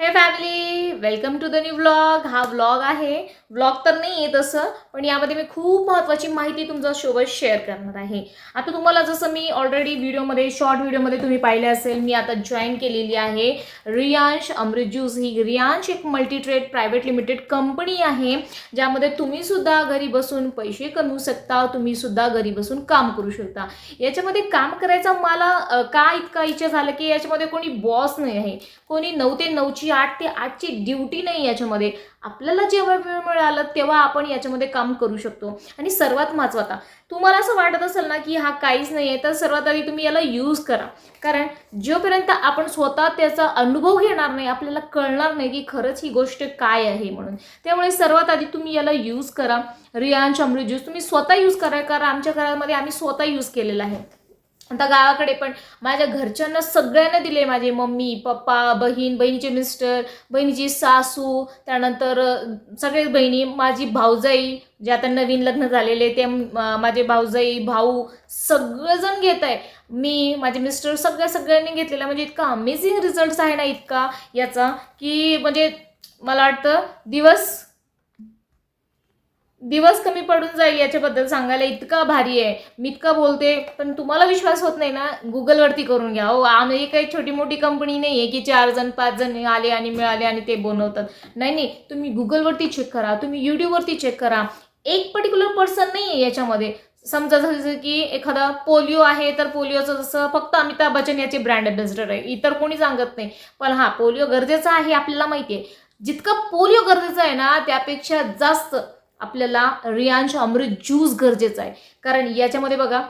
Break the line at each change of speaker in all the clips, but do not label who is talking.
Hey family welcome to the new vlog हा vlog आहे. Vlog तर नाही आहे तसं पण यामध्ये मी खूप महत्त्वाची माहिती तुमच्यासोबत शेअर करणार आहे. आता तुम्हाला जसं मी ऑलरेडी व्हिडिओमध्ये शॉर्ट व्हिडिओमध्ये तुम्ही पाहिले असेल मी आता जॉईन केलेली आहे. रियांश अमृतज्यूस ही रियांश एक मल्टीट्रेड प्रायव्हेट लिमिटेड कंपनी आहे ज्यामध्ये तुम्हीसुद्धा घरी बसून पैसे कमवू शकता. तुम्हीसुद्धा घरी बसून काम करू शकता. याच्यामध्ये काम करायचा मला का इतका इच्छा झालं की याच्यामध्ये कोणी बॉस नाही आहे. कोणी नऊ ते नऊची आठ ते आठची ड्युटी नाही याच्यामध्ये. आपल्याला जेव्हा वेळ मिळाला तेव्हा आपण याच्यामध्ये काम करू शकतो. आणि सर्वात महत्त्वाचा तुम्हाला असं वाटत असेल ना की हा काहीच नाही आहे तर सर्वात आधी तुम्ही याला यूज करा. कारण जोपर्यंत आपण स्वतः त्याचा अनुभव घेणार नाही आपल्याला कळणार नाही की खरंच ही गोष्ट काय आहे म्हणून. त्यामुळे सर्वात आधी तुम्ही याला यूज करा. रियांश अमृत ज्यूस तुम्ही स्वतः यूज करा कारण आमच्या घरामध्ये आम्ही स्वतः यूज केलेला आहे. आता गावाकडे पण माझ्या घरच्यांना सगळ्यांना दिले माझे मम्मी पप्पा बहीण बहिणीचे मिस्टर बहिणीची सासू त्यानंतर सगळेच बहिणी माझी भाऊजाई जे आता नवीन लग्न झालेले ते माझे भाऊजाई भाऊ सगळेजण घेत आहे. मी माझे मिस्टर सगळ्या सगळ्यांनी घेतलेला म्हणजे इतका अमेझिंग रिझल्ट्स आहे ना इतका याचा की म्हणजे मला वाटतं दिवस दिवस कमी पडून जाईल याच्याबद्दल सांगायला इतका भारी आहे. मी इतका बोलते पण तुम्हाला विश्वास होत नाही ना? गुगलवरती करून घ्या. हो आम्ही काही छोटी मोठी कंपनी नाही आहे की चार जण पाच जण आले आणि मिळाले आणि ते बनवतात. नाही नाही. तुम्ही गुगलवरती चेक करा. तुम्ही यूट्यूबवरती चेक करा. एक पर्टिक्युलर पर्सन नाही आहे याच्यामध्ये. समजा जसं की एखादा पोलिओ आहे तर पोलिओचं जसं फक्त अमिताभ बच्चन याचे ब्रँड अम्बॅसिडर आहे. इतर कोणी सांगत नाही. पण हा पोलिओ गरजेचा आहे आपल्याला माहिती आहे जितकं पोलिओ गरजेचं आहे ना त्यापेक्षा जास्त आपल्याला रियांश अमृत ज्यूस गरजेचं आहे. कारण याच्यामध्ये बघा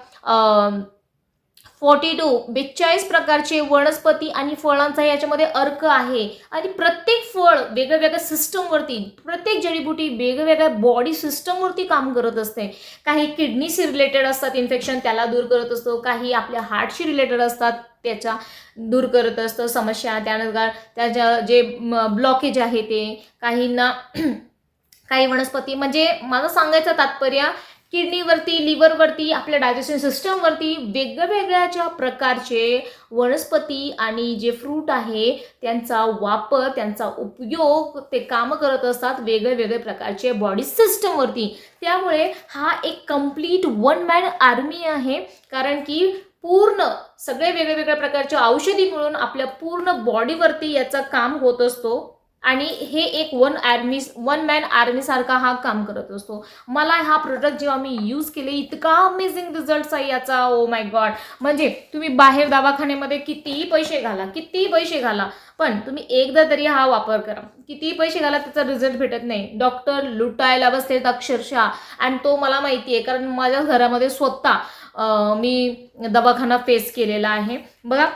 फोर्टी टू बेचाळीस प्रकारचे वनस्पती आणि फळांचा याच्यामध्ये अर्क आहे. आणि प्रत्येक फळ वेगळ्या सिस्टमवरती प्रत्येक जडीबुटी वेगवेगळ्या बॉडी सिस्टमवरती काम करत असते. काही किडनीशी रिलेटेड असतात इन्फेक्शन त्याला दूर करत असतो. काही आपल्या हार्टशी रिलेटेड असतात त्याच्या दूर करत असतं समस्या. त्यानंतर त्याच्या जे ब्लॉकेज आहे ते. काहींना काही वनस्पती. म्हणजे माझं सांगायचं तात्पर्य किडनीवरती लिव्हरवरती आपल्या डायजेशन सिस्टमवरती वेगवेगळ्या प्रकारचे वनस्पती आणि जे फ्रूट आहे त्यांचा वापर त्यांचा उपयोग ते कामं करत असतात वेगळे वेगळे प्रकारचे बॉडी सिस्टमवरती. त्यामुळे हा एक कंप्लीट वन मॅन आर्मी आहे. कारण की पूर्ण सगळे वेगळे वेगळ्या प्रकारच्या औषधी मिळून आपल्या पूर्ण बॉडीवरती याचं काम होत असतो. आणि हे एक वन आर्मी वन मॅन आर्मीसारखा हा काम करत असतो. मला हा प्रोडक्ट जेव्हा मी यूज केले इतका अमेझिंग रिझल्ट आहे याचा. ओ माय गॉड म्हणजे तुम्ही बाहेर दवाखान्यामध्ये कितीही पैसे घाला कितीही पैसे घाला. पण तुम्ही एकदा तरी हा वापर करा. कितीही पैसे घाला त्याचा रिझल्ट भेटत नाही. डॉक्टर लुटायला बसलेत अक्षरशः. आणि तो मला माहिती आहे कारण माझ्या घरामध्ये स्वतः मी दवाखाना फेस केलेला आहे. बघा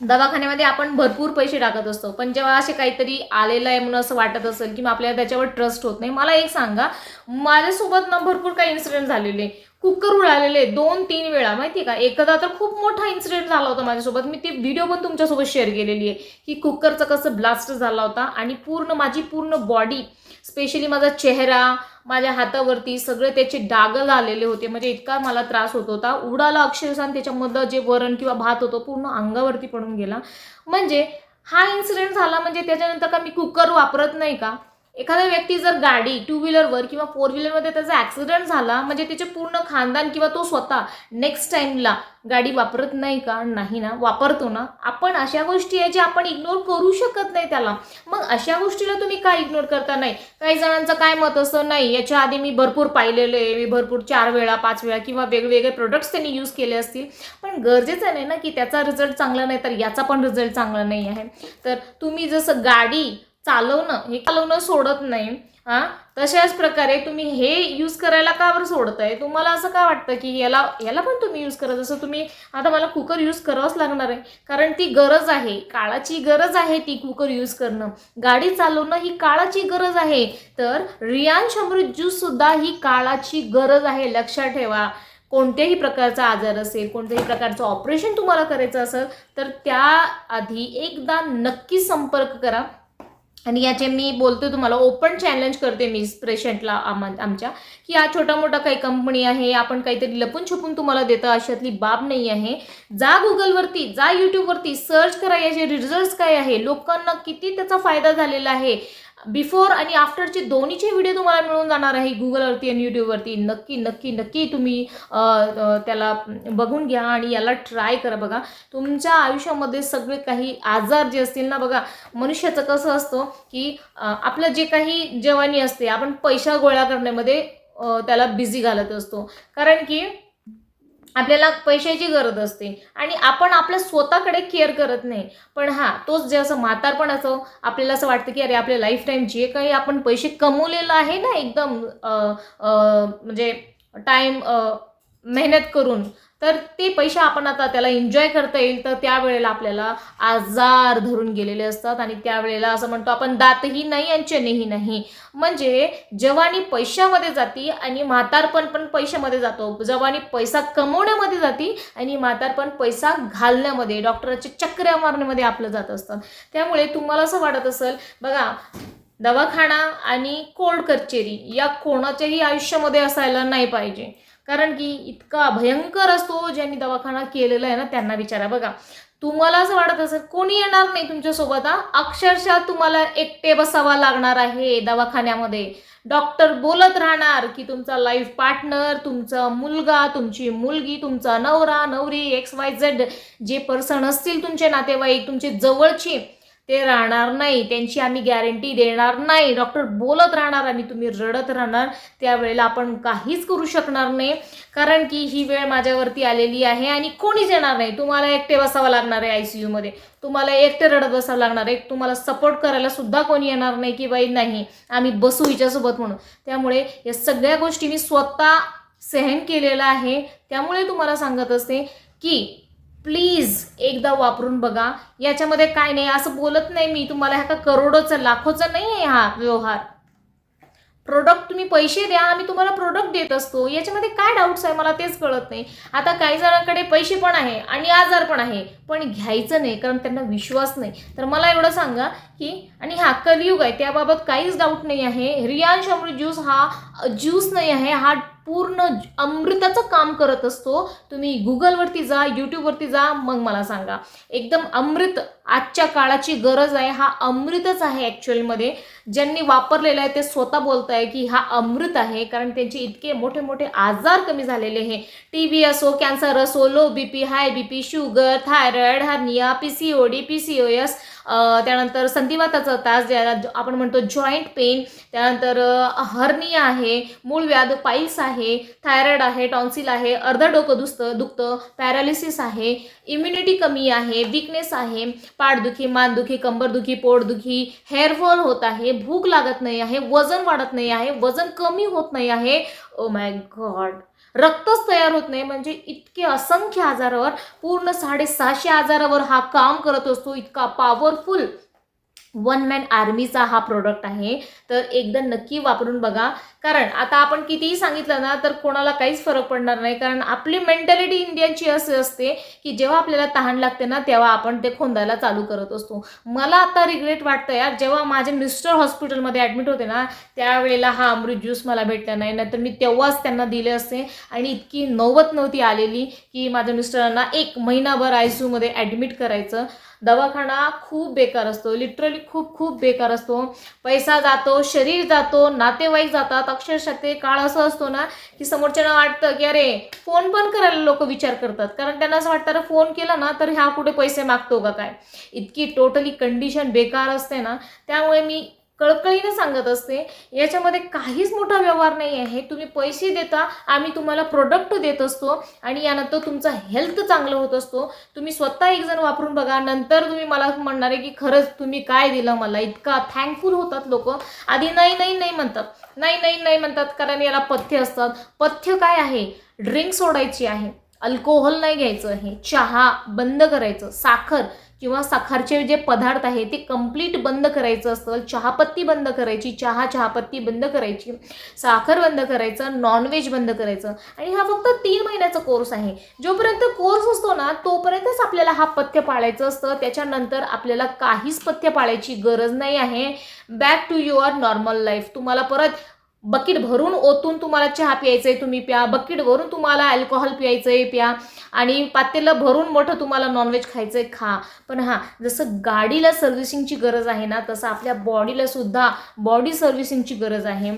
दवाखान्यामध्ये आपण भरपूर पैसे टाकत असतो. पण जेव्हा असे काहीतरी आलेलं आहे म्हणून असं वाटत असेल किंवा आपल्याला त्याच्यावर ट्रस्ट होत नाही. मला एक सांगा माझ्यासोबत ना भरपूर काही इन्सिडेंट झालेले कुकर उडालेले दोन तीन वेळा माहिती आहे का? एकदा तर खूप मोठा इन्सिडेंट झाला होता माझ्यासोबत. मी ती व्हिडिओ पण तुमच्यासोबत शेअर केलेली आहे की कुकरचं कसं ब्लास्ट झाला होता आणि पूर्ण माझी पूर्ण बॉडी स्पेशली माझा चेहरा माझ्या हातावरती सगळे त्याचे डाग आलेले होते. म्हणजे इतका मला त्रास होत होता. उडाला अक्षरशः त्याच्यामधलं जे वरण किंवा भात होतो पूर्ण अंगावरती पडून गेला. म्हणजे हा इन्सिडेंट झाला म्हणजे त्याच्यानंतर का मी कुकर वापरत नाही का? एखादा व्यक्ती जर गाडी टू व्हीलरवर किंवा फोर व्हीलरमध्ये त्याचा ॲक्सिडेंट झाला म्हणजे त्याचे पूर्ण खानदान किंवा तो स्वतः नेक्स्ट टाईमला गाडी वापरत नाही का? नाही ना वापरतो ना. आपण अशा गोष्टी आहे ज्या आपण इग्नोर करू शकत नाही त्याला. मग अशा गोष्टीला तुम्ही काय इग्नोर करता नाही? काही जणांचं काय मत असं नाही. याच्या आधी मी भरपूर पाहिलेलं आहे. मी भरपूर चार वेळा पाच वेळा किंवा वेगवेगळे प्रोडक्ट्स त्यांनी यूज केले असतील. पण गरजेचं नाही ना की त्याचा रिझल्ट चांगला नाही तर याचा पण रिझल्ट चांगला नाही आहे. तर तुम्ही जसं गाडी चालवणं हे चालवणं सोडत नाही. हां? तशाच प्रकारे तुम्ही हे यूज करायला का बरं सोडताय? तुम्हाला असं का वाटतं की याला याला पण तुम्ही यूज करा जसं तुम्ही आता मला कुकर यूज करावंच लागणार आहे. कारण ती गरज आहे काळाची गरज आहे ती कुकर यूज करणं. गाडी चालवणं ही काळाची गरज आहे. तर रियान शमृत ज्यूससुद्धा ही काळाची गरज आहे. लक्षात ठेवा. कोणत्याही प्रकारचा आजार असेल कोणत्याही प्रकारचं ऑपरेशन तुम्हाला करायचं असेल तर त्याआधी एकदा नक्की संपर्क करा. आणि याचे मी बोलते तुम्हाला ओपन चॅलेंज करते मी पेशंटला आम आमच्या की हा छोटा मोठा काही कंपनी आहे आपण काहीतरी लपून छपून तुम्हाला देतं अशातली बाब नाही आहे. जा गुगलवरती जा यूट्यूबवरती सर्च करा याचे रिझल्ट्स काय आहे? लोकांना किती त्याचा फायदा झालेला आहे? बिफोर आणि आफ्टरचे दोन्हीचे व्हिडिओ तुम्हाला मिळून जाणार आहे. गुगलवरती आणि यूट्यूबवरती नक्की नक्की नक्की तुम्ही त्याला बघून घ्या आणि याला ट्राय करा बघा. तुमच्या आयुष्यामध्ये सगळे काही आजार जे असतील ना बघा मनुष्याचं कसं असतं की आपलं जे काही जवानी असते आपण पैसा गोळा करण्यामध्ये त्याला बिझी घालत असतो. कारण की आपल्याला पैशाची गरज असते. आणि आपण आपल्या स्वतःकडे केअर करत नाही. पण हां तोच जे असं म्हातारपण असं आपल्याला असं वाटतं की अरे आपल्या लाईफ टाईम जे काही आपण पैसे कमवलेलं आहे ना एकदम म्हणजे टाईम मेहनत करून तर ते पैसे आपण आता त्याला एन्जॉय करता येईल. तर त्यावेळेला आपल्याला आजार धरून गेलेले असतात आणि त्यावेळेला असं म्हणतो आपण दातही नाही आणि चेनेही नाही. म्हणजे जवानी पैशामध्ये जाती आणि म्हातारपण पण पैशामध्ये जातो. जवानी पैसा कमवण्यामध्ये जाती आणि म्हातारपण पैसा घालण्यामध्ये डॉक्टरांचे चक्र्या मारण्यामध्ये आपलं जात असतं त्यामुळे तुम्हाला असं वाटत असेल बघा दवाखाना आणि कोर्ट कचेरी या कोणाच्याही आयुष्यामध्ये असायला नाही पाहिजे. कारण की इतका भयंकर असतो ज्यांनी दवाखाना केलेला आहे ना त्यांना विचारा. बघा तुम्हाला असं वाटत असेल कोणी येणार नाही तुमच्यासोबत हा? अक्षरशः तुम्हाला एकटे बसावा लागणार आहे दवाखान्यामध्ये. डॉक्टर बोलत राहणार की तुमचा लाईफ पार्टनर तुमचा मुलगा तुमची मुलगी तुमचा नवरा नवरी एक्स वाय झेड जे पर्सन असतील तुमचे नातेवाईक तुमचे जवळचे ते राहणार नाही. त्यांची आम्ही गॅरंटी देणार नाही. डॉक्टर बोलत राहणार आणि तुम्ही रडत राहणार. त्यावेळेला आपण काहीच करू शकणार नाही. कारण की ही वेळ माझ्यावरती आलेली आहे आणि कोणीच येणार नाही. तुम्हाला एकटे बसावं लागणार आहे आय सी यूमध्ये तुम्हाला एकटे रडत बसावं लागणार आहे. तुम्हाला सपोर्ट करायला सुद्धा कोणी येणार नाही की बाई नाही. आम्ही बसू हिच्यासोबत म्हणून. त्यामुळे या सगळ्या गोष्टी मी स्वतः सहन केलेलं आहे. त्यामुळे तुम्हाला सांगत असते की प्लीज एकदा वापरून बघा. याच्यामध्ये काय नाही असं बोलत नाही मी. तुम्हाला ह्या का करोडोचं लाखोचं नाही आहे हा व्यवहार. प्रोडक्ट तुम्ही पैसे द्या आम्ही तुम्हाला प्रोडक्ट देत असतो. याच्यामध्ये काय डाऊट्स आहे मला तेच कळत नाही. आता काही जणांकडे पैसे पण आहे आणि आजार पण आहे. पण घ्यायचं नाही कारण त्यांना विश्वास नाही. तर मला एवढं सांगा की आणि हा कलियुग आहे त्याबाबत काहीच डाऊट नाही आहे. रियांश अमृत ज्यूस हा ज्यूस नाही आहे. हा पूर्ण अमृताचं काम करत असतो. तुम्ही गुगलवरती जा यूट्यूबवरती जा मग मला सांगा. एकदम अमृत आजच्या काळाची गरज आहे. हा अमृतच आहे ॲक्च्युअलमध्ये ज्यांनी वापरलेलं आहे ते स्वतः बोलत आहे की हा अमृत आहे. कारण त्यांचे इतके मोठे मोठे आजार कमी झालेले आहे टी बी असो कॅन्सर असो low B P high B P sugar thyroid hernia P C O D P C O S त्यानंतर संधिवाताचा तास ज्याला आपण म्हणतो जॉईंट पेन त्यानंतर हर्निया आहे मूळव्याध पाईल्स आहे थायरॉइड आहे टॉन्सिल आहे अर्ध डोकं दुसतं दुखतं पॅरालिसिस आहे इम्युनिटी कमी आहे विकनेस आहे पाठदुखी मानदुखी कंबरदुखी पोटदुखी हेअरफॉल होत आहे भूक लागत नाही आहे वजन वाढत नाही आहे वजन कमी होत नाही आहे. ओ माय गॉड रक्तच तयार होत नाही. म्हणजे इतके असंख्य आजारावर पूर्ण साडेसहाशे आजारावर हा काम करत असतो. इतका पॉवरफुल वन मॅन आर्मीचा हा प्रोडक्ट आहे. तर एकदा नक्की वापरून बघा. कारण आता आपण कितीही सांगितलं ना तर कोणाला काहीच फरक पडणार नाही. कारण आपली मेंटॅलिटी इंडियनची असे असते की जेव्हा आपल्याला तहान लागते ना तेव्हा आपण ते खोंदायला चालू करत असतो. मला आता रिग्रेट वाटतं यार जेव्हा माझे मिस्टर हॉस्पिटलमध्ये ॲडमिट होते ना त्यावेळेला हा अमृत ज्यूस मला भेटला नाही. नाहीतर मी तेव्हाच त्यांना दिले असते. आणि इतकी नौबत नव्हती आलेली की माझ्या मिस्टरांना एक महिनाभर आय सी यूमध्ये ॲडमिट करायचं. दवाखाना खूप बेकार असतो. लिटरली खूप खूप बेकार असतो. पैसा जातो शरीर जातो नातेवाईक जातात. अक्षरशः ते काळ असं असतो ना की समोरच्यांना वाटतं की अरे फोन पण करायला लोक विचार करतात. कारण त्यांना असं वाटतं फोन केला ना तर ह्या कुठे पैसे मागतो का काय? इतकी टोटली कंडिशन बेकार असते ना. त्यामुळे मी कळकळीने सांगत असते याच्यामध्ये काहीच मोठा व्यवहार नाही आहे. तुम्ही पैसे देता आम्ही तुम्हाला प्रोडक्ट देत असतो आणि यानंतर तुमचा हेल्थ चांगलं होत असतो. तुम्ही स्वतः एक जण वापरून बघा नंतर तुम्ही मला म्हणणार आहे की खरंच तुम्ही काय दिलं मला इतका थँकफुल होतात लोक. आधी नाही नाही नाही म्हणतात. नाही नाही नाही म्हणतात कारण याला पथ्य असतात. पथ्य काय आहे? ड्रिंक सोडायची आहे. अल्कोहोल नाही घ्यायचं आहे. चहा बंद करायचं. साखर किंवा साखरचे जे पदार्थ आहे ते कंप्लीट बंद करायचं असतं चहापत्ती बंद करायची चहा चहापत्ती बंद करायची साखर बंद करायचं नॉनव्हेज बंद करायचं. आणि हा फक्त तीन महिन्याचा कोर्स आहे. जोपर्यंत कोर्स असतो ना तोपर्यंतच आपल्याला हा पथ्य पाळायचं असतं. त्याच्यानंतर आपल्याला काहीच पथ्य पाळायची गरज नाही आहे. Back to your normal life तुम्हाला परत बकेट भरून ओतून तुम्हाला चहा प्यायचा आहे तुम्ही प्या. बकेट भरून तुम्हाला अल्कोहोल प्यायचं आहे प्या. आणि पातेलं भरून मोठं तुम्हाला नॉनव्हेज खायचं आहे खा. पण हां जसं गाडीला सर्व्हिसिंगची गरज आहे ना तसं आपल्या बॉडीला सुद्धा बॉडी सर्व्हिसिंगची गरज आहे.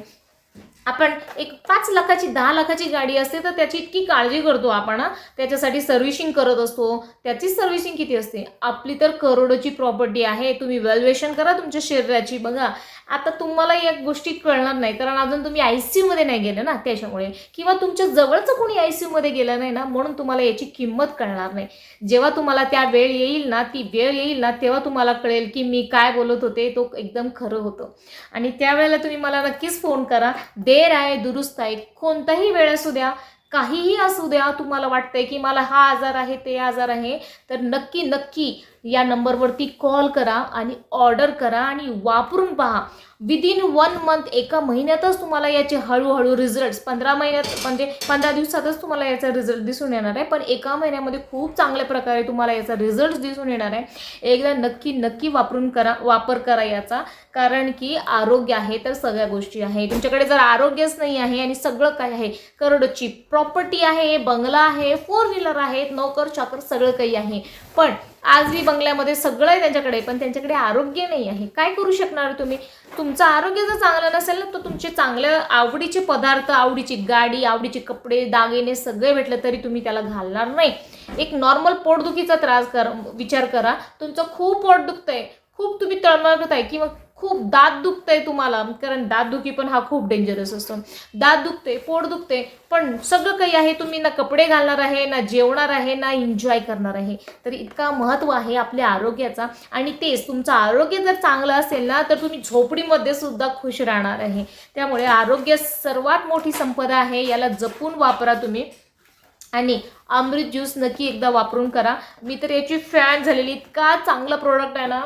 आपण एक पाच लाखाची दहा लाखाची गाडी असते तर त्याची इतकी काळजी करतो आपण त्याच्यासाठी सर्व्हिसिंग करत असतो. त्याची सर्व्हिसिंग किती असते? आपली तर करोडोची प्रॉपर्टी आहे तुम्ही व्हॅल्युएशन करा तुमच्या शरीराची बघा. आता तुम्हाला या गोष्टी कळणार नाही कारण अजून तुम्ही आय सी यूमध्ये नाही गेले ना त्याच्यामुळे. किंवा तुमच्या जवळचं कोणी आय सी यूमध्ये गेलं नाही ना म्हणून तुम्हाला याची किंमत कळणार नाही. जेव्हा तुम्हाला त्या वेळ येईल ना ती वेळ येईल ना तेव्हा तुम्हाला कळेल की मी काय बोलत होते तो एकदम खरं होतं. आणि त्यावेळेला तुम्ही मला नक्कीच फोन करा. देर आहे दुरुस्त आहे. कोणताही वेळ असू द्या काहीही असू द्या तुम्हाला वाटतंय की मला हा आजार आहे ते आजार आहे तर नक्की नक्की या नंबरवरती कॉल करा आणि ऑर्डर करा आणि वापरून पहा. विदिन वन मंथ एका महिन्यातच तुम्हाला याचे हळूहळू रिझल्ट्स पंधरा महिन्यात म्हणजे पंधरा दिवसातच तुम्हाला याचा रिझल्ट दिसून येणार आहे. पण एका महिन्यामध्ये खूप चांगल्या प्रकारे तुम्हाला याचा रिझल्ट दिसून येणार आहे. एकदा नक्की नक्की वापरून करा वापर करा याचा. कारण की आरोग्य आहे तर सगळ्या गोष्टी आहे. तुमच्याकडे जर आरोग्यच नाही आहे आणि सगळं काय आहे करोडची प्रॉपर्टी आहे बंगला आहे फोर व्हीलर आहेत नोकर चाकर सगळं काही आहे. पण आजही बंगल्यामध्ये सगळं आहे त्यांच्याकडे पण त्यांच्याकडे आरोग्य नाही आहे. काय करू शकणार तुम्ही? तुमचं आरोग्य जर चांगलं नसेल ना तर तुमचे चांगल्या आवडीचे पदार्थ आवडीची गाडी आवडीचे कपडे दागिने सगळे भेटले तरी तुम्ही त्याला घालणार नाही. एक नॉर्मल पोटदुखीचा त्रास कर विचार करा. तुमचं खूप पोट दुखतंय. खूप तुम्ही तळमळत आहे किंवा खूप दात दुखतंय तुम्हाला कारण दातदुखी पण हा खूप डेंजरस असतो. दात दुखते पोट दुखते पण सगळं काही आहे तुम्ही ना कपडे घालणार आहे ना जेवणार आहे ना एन्जॉय करणार आहे. तर इतका महत्त्व आहे आपल्या आरोग्याचा आणि तेच तुमचं आरोग्य जर चांगलं असेल ना तर तुम्ही झोपडीमध्ये सुद्धा खुश राहणार आहे. त्यामुळे आरोग्य सर्वात मोठी संपदा आहे याला जपून वापरा तुम्ही. आणि अमृत ज्यूस नक्की एकदा वापरून करा. मी तर याची फॅन झालेली इतका चांगला प्रोडक्ट आहे ना.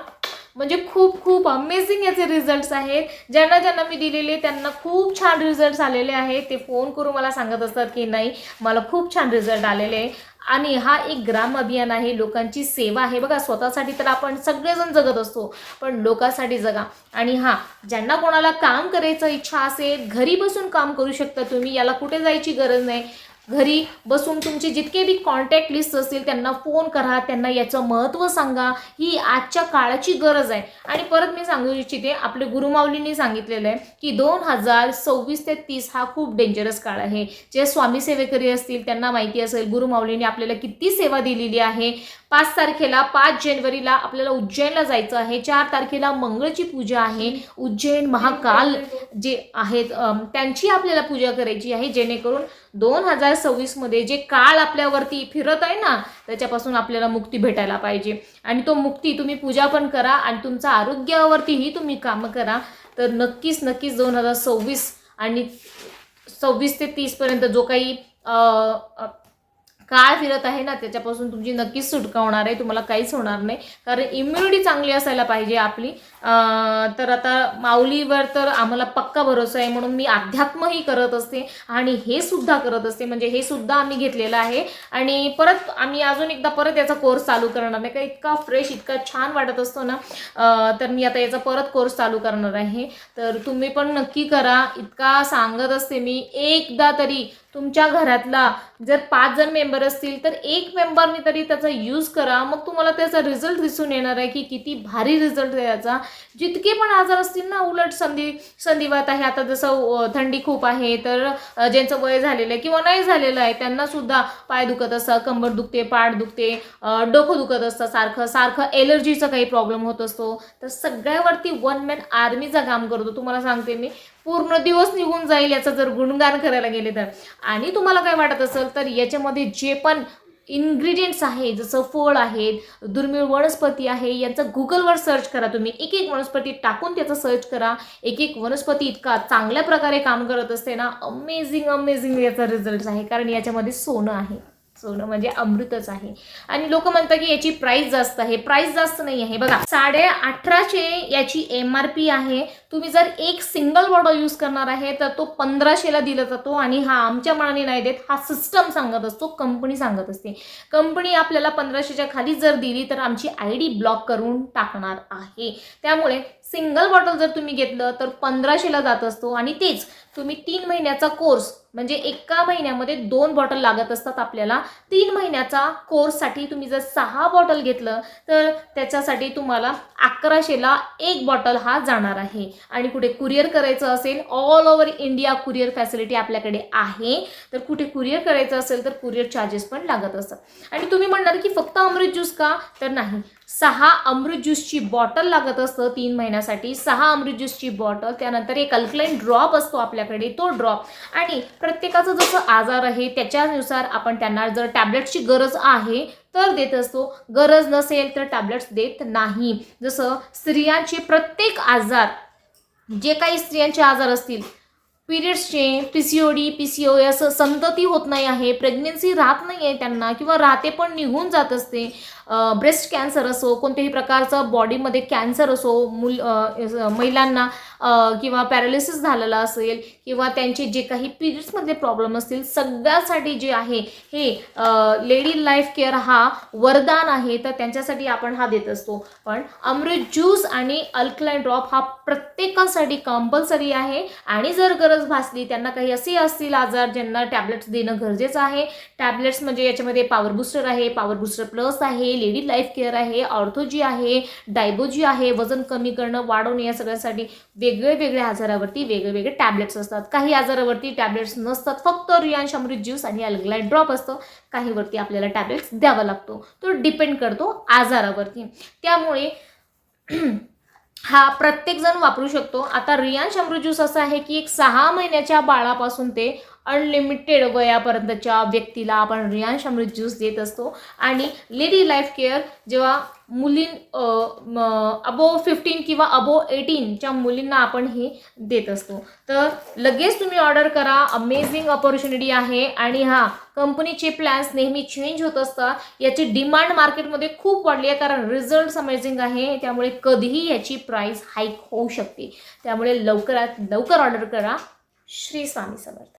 म्हणजे खूप खूप अमेझिंग याचे रिझल्ट्स आहेत. ज्यांना ज्यांना मी दिलेले त्यांना खूप छान रिझल्ट्स आलेले आहेत. ते फोन करून मला सांगत असतात की नाही मला खूप छान रिझल्ट आलेले आहे. आणि हा एक ग्राम अभियान आहे. लोकांची सेवा आहे. बघा स्वतःसाठी तर आपण सगळेजण जगत असतो पण लोकांसाठी जगा. आणि हां ज्यांना कोणाला काम करायचं इच्छा असेल घरी बसून काम करू शकता तुम्ही. याला कुठे जायची गरज नाही. घरी बसून तुमचे जितके बी कॉन्टॅक्ट लिस्ट असतील त्यांना फोन करा त्यांना याचं महत्त्व सांगा. ही आजच्या काळाची गरज आहे. आणि परत मी सांगू इच्छिते आपले गुरुमाऊलींनी सांगितलेलं आहे की दोन हजार सव्वीस ते तीस हा खूप डेंजरस काळ आहे. जे स्वामी सेवेकरी असतील त्यांना माहिती असेल गुरुमाऊलींनी आपल्याला किती सेवा दिलेली आहे. पाच तारखेला पाच जानेवारीला आपल्याला उज्जैनला जायचं आहे. चार तारखेला मंगळची पूजा आहे. उज्जैन महाकाल जे आहेत त्यांची आपल्याला पूजा करायची आहे. जेणेकरून दोन हजार सव्वीसमध्ये जे काळ आपल्यावरती फिरत आहे ना त्याच्यापासून आपल्याला मुक्ती भेटायला पाहिजे. आणि तो मुक्ती तुम्ही पूजा पण करा आणि तुमचा आरोग्यावरतीही तुम्ही कामं करा. तर नक्कीच नक्कीच दोन हजार सव्वीस आणि सव्वीस ते तीसपर्यंत जो काही काळ फिरत आहे ना त्याच्यापासून तुमची नक्कीच सुटका होणार आहे तुम्हाला काहीच होणार नाही. कारण इम्युनिटी चांगली असायला पाहिजे आपली. तर आता माऊलीवर तर आम्हाला पक्का भरोसा आहे म्हणून मी अध्यात्मही करत असते आणि हे सुद्धा करत असते. म्हणजे हे सुद्धा आम्ही घेतलेलं आहे. आणि परत आम्ही अजून एकदा परत याचा कोर्स चालू करणार नाही का इतका फ्रेश इतका छान वाटत असतो ना? तर मी आता याचा परत कोर्स चालू करणार आहे. तर तुम्ही पण नक्की करा. इतका सांगत असते मी. एकदा तरी तुमच्या घरातला जर पाच जण मेंबर असतील तर एक मेंबरनी तरी त्याचा यूज करा. मग तुम्हाला त्याचा रिझल्ट दिसून येणार आहे की किती भारी रिझल्ट आहे याचा. जितके पण आजार असतील ना उलट संधी संधिवात आहे. आता जसं थंडी खूप आहे तर ज्यांचं वय झालेलं आहे किंवा नाही झालेलं आहे त्यांना सुद्धा पाय दुखत असतं कंबर दुखते पाठ दुखते डोकं दुखत असतं सारखं सारखं एलर्जीचा काही प्रॉब्लेम होत असतो. तर सगळ्यावरती वन मॅन आर्मीचा काम करतो. तुम्हाला सांगते मी पूर्ण दिवस निघून जाईल याचं जर गुणगान करायला गेले तर. आणि तुम्हाला काय वाटत असेल तर याच्यामध्ये जे पण इन्ग्रेडियंट्स आहे जसं फळ आहेत दुर्मिळ वनस्पती आहे यांचं गुगलवर सर्च करा तुम्ही. एक एक वनस्पती टाकून त्याचं सर्च करा. एक एक वनस्पती इतका चांगल्या प्रकारे काम करत असते ना अमेझिंग अमेझिंग याचा रिझल्ट आहे. कारण याच्यामध्ये सोनं आहे. सोनं म्हणजे अमृतच आहे. आणि लोक म्हणतात की याची प्राइस जास्त आहे. प्राइस जास्त नाही आहे. बघा साडे अठराशे याची एम आर पी आहे. तुम्ही जर एक सिंगल बॉटल यूज करणार आहे तर तो पंधराशेला दिला जातो आणि हा आमच्या मनाने नाही देत. हा सिस्टम सांगत असतो कंपनी सांगत असते. कंपनी आपल्याला पंधराशेच्या खाली जर दिली तर आमची आय डी ब्लॉक करून टाकणार आहे. त्यामुळे सिंगल बॉटल जर तुम्ही घेतलं तर पंधराशेला जात असतो. आणि तेच तुम्ही तीन महिन्याचा कोर्स म्हणजे एका महिन्यामध्ये दोन बॉटल लागत असतात आपल्याला. तीन महिन्याचा कोर्ससाठी तुम्ही जर सहा बॉटल घेतलं तर त्याच्यासाठी तुम्हाला अकराशेला एक बॉटल हा जाणार आहे. आणि कुठे कुरिअर करायचं असेल all over India courier facility आपल्याकडे आहे. तर कुठे कुरिअर करायचं असेल तर कुरिअर चार्जेस पण लागत असतात. आणि तुम्ही म्हणणार की फक्त अमृत ज्यूस का? तर नाही. सहा अमृत ज्यूसची बॉटल लागत असतं तीन महिन्यासाठी. सहा अमृत ज्यूसची बॉटल त्यानंतर एक अल्कलाईन ड्रॉप असतो आपल्याकडे तो ड्रॉप आणि प्रत्येकाचं जसं आजार आहे त्याच्यानुसार आपण त्यांना जर टॅबलेटची गरज आहे तर देत असतो. गरज नसेल तर टॅबलेट्स देत नाही. जसं स्त्रियांचे प्रत्येक आजार जे काही स्त्रियांचे आजार असतील पिरियड्सचे P C O D P C O S संतती होत नाही आहे. प्रेग्नेन्सी राहत नाही आहे त्यांना किंवा राहते पण निघून जात असते. ब्रेस्ट कॅन्सर असो कोणत्याही प्रकारचं बॉडीमध्ये कॅन्सर असो मुल महिलांना किंवा पॅरालिसिस झालेला असेल किंवा त्यांचे जे काही पिरियड्समधले प्रॉब्लेम असतील सगळ्यासाठी जे आहे हे लेडी लाईफ केअर हा वरदान आहे. तर त्यांच्यासाठी आपण हा देत असतो. पण अमृत ज्यूस आणि अल्कलाईन ड्रॉप हा प्रत्येकासाठी कंपल्सरी आहे. आणि जर गरज भासली त्यांना काही असे असतील आजार ज्यांना टॅबलेट्स देणं गरजेचं आहे. टॅबलेट्स म्हणजे याच्यामध्ये पॉवर बुस्टर आहे पॉवर बुस्टर प्लस आहे लेडी लाईफ केअर आहे ऑर्थोजी आहे डायबोजी आहे वजन कमी करणं वाढवणे या सगळ्यासाठी वेगळे वेगळ्या आजारावरती वेगळे वेगळे टॅबलेट्स असतात. काही आजारावरती टॅबलेट्स नसतात. फक्त रियांश अमृत ज्यूस आणि अल्कलाईन ड्रॉप असतं. काहीवरती आपल्याला टॅबलेट्स द्यावा लागतो. तो डिपेंड करतो आजारावरती. त्यामुळे हा प्रत्येकजण वापरू शकतो. आता रियांश अमृत ज्यूस असं आहे की एक सहा महिन्याच्या बाळापासून ते अनलिमिटेड वयापर्यंतच्या व्यक्तीला आपण रियांश अमृत ज्यूस देत असतो. आणि लेडी लाईफ केअर जेव्हा मुलीं अबो फिफ्टीन किंवा अबो एटीनच्या मुलींना आपण हे देत असतो. तर लगेच तुम्ही ऑर्डर करा. अमेझिंग ऑपॉर्च्युनिटी आहे. आणि हा कंपनीचे प्लॅन्स नेहमी चेंज होत असतात. याची डिमांड मार्केटमध्ये खूप वाढली आहे. कारण रिझल्ट अमेझिंग आहे. त्यामुळे कधीही याची प्राईस हाईक होऊ शकते. त्यामुळे लवकरात लवकर ऑर्डर करा. श्री स्वामी समर्थ.